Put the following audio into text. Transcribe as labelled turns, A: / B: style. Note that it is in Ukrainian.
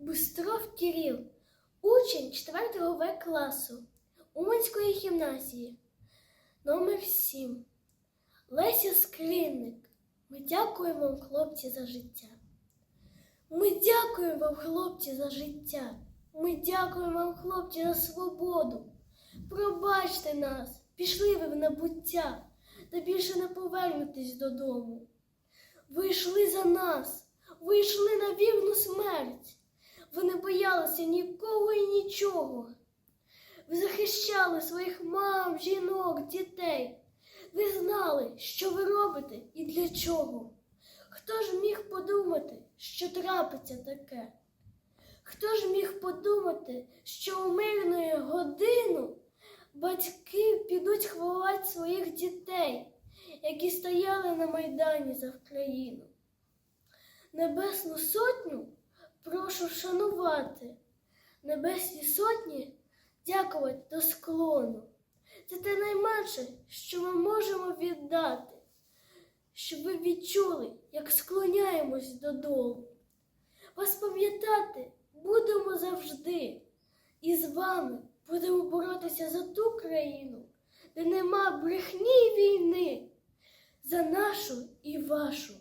A: Бустров Кирил, учень 4 В класу Уманської гімназії, номер 7. Леся Скринник. Ми дякуємо вам, хлопці, за життя. Ми дякуємо вам, хлопці, за життя. Ми дякуємо вам, хлопці, за свободу. Пробачте нас, пішли ви в набуття, та більше не повернетесь додому. Ви йшли за нас, ви йшли на вірну смерть. Ви не боялися нікого і нічого. Ви захищали своїх мам, жінок, дітей. Ви знали, що ви робите і для чого. Хто ж міг подумати, що трапиться таке? Хто ж міг подумати, що у мирну годину батьки підуть хвалати своїх дітей, які стояли на Майдані за Вкраїну? Небесну сотню прошу шанувати, небесні сотні дякувати до склону. Це те найменше, що ми можемо віддати, щоб ви відчули, як склоняємось додолу. Вас пам'ятати будемо завжди, і з вами будемо боротися за ту країну, де нема брехні й війни, за нашу і вашу.